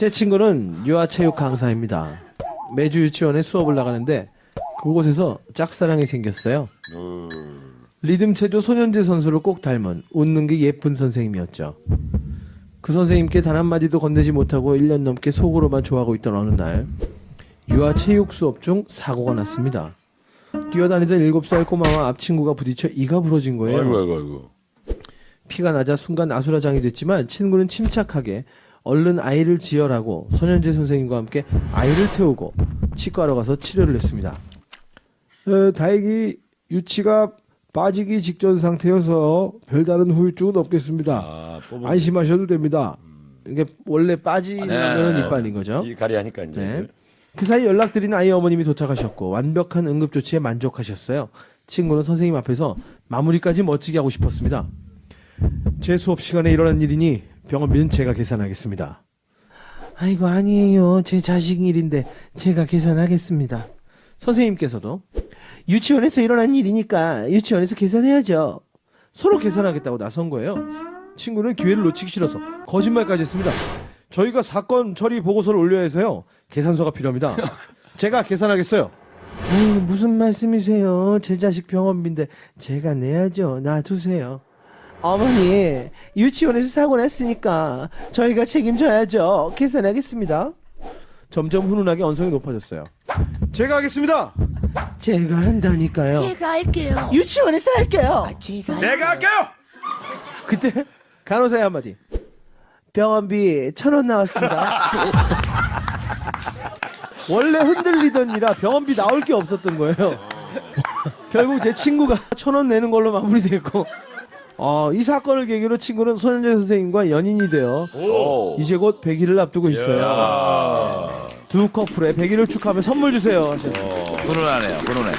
제 친구는 유아체육 강사입니다. 매주 유치원에 수업을 나가는데 그곳에서 짝사랑이 생겼어요. 리듬 체조 손현재 선수를 꼭 닮은 웃는 게 예쁜 선생님이었죠. 그 선생님께 단 한마디도 건네지 못하고 1년 넘게 속으로만 좋아하고 있던 어느 날 유아 체육 수업 중 사고가 났습니다. 뛰어다니던 7살 꼬마와 앞 친구가 부딪혀 이가 부러진 거예요. 아이고 아이고 아이고. 피가 나자 순간 아수라장이 됐지만 친구는 침착하게 얼른 아이를 지혈하고 손현재 선생님과 함께 아이를 태우고 치과로 가서 치료를 했습니다. 에, 다행히 유치가 빠지기 직전 상태여서 별다른 후유증은 없겠습니다. 아, 뽑은 안심하셔도 됩니다. 이게 원래 빠지는 네. 이빨인 거죠. 이 가리하니까 이제. 네. 그 사이 연락드린 아이 어머님이 도착하셨고 완벽한 응급 조치에 만족하셨어요. 친구는 선생님 앞에서 마무리까지 멋지게 하고 싶었습니다. 제 수업 시간에 일어난 일이니 병원비는 제가 계산하겠습니다. 아이고 아니에요. 제 자식 일인데 제가 계산하겠습니다. 선생님께서도 유치원에서 일어난 일이니까 유치원에서 계산해야죠. 서로 계산하겠다고 나선 거예요. 친구는 기회를 놓치기 싫어서 거짓말까지 했습니다. 저희가 사건 처리 보고서를 올려야 해서요. 계산서가 필요합니다. 제가 계산하겠어요. 에이, 무슨 말씀이세요? 제 자식 병원비인데 제가 내야죠. 놔두세요. 어머니, 유치원에서 사고 났으니까 저희가 책임져야죠. 계산하겠습니다. 점점 훈훈하게 언성이 높아졌어요. 제가 하겠습니다. 제가 한다니까요. 제가 할게요. 유치원에서 할게요. 제가 내가 할게요. 그때 간호사의 한마디. 병원비 천 원 나왔습니다. 원래 흔들리던 이라 병원비 나올 게 없었던 거예요. 결국 제 친구가 천 원 내는 걸로 마무리됐고, 어, 이 사건을 계기로 친구는 손현재 선생님과 연인이 되어 오. 이제 곧 100일을 앞두고 있어요. 야. 두 커플의 100일을 축하하며 선물 주세요. 하셨어요. 훈훈하네요. 훈훈해.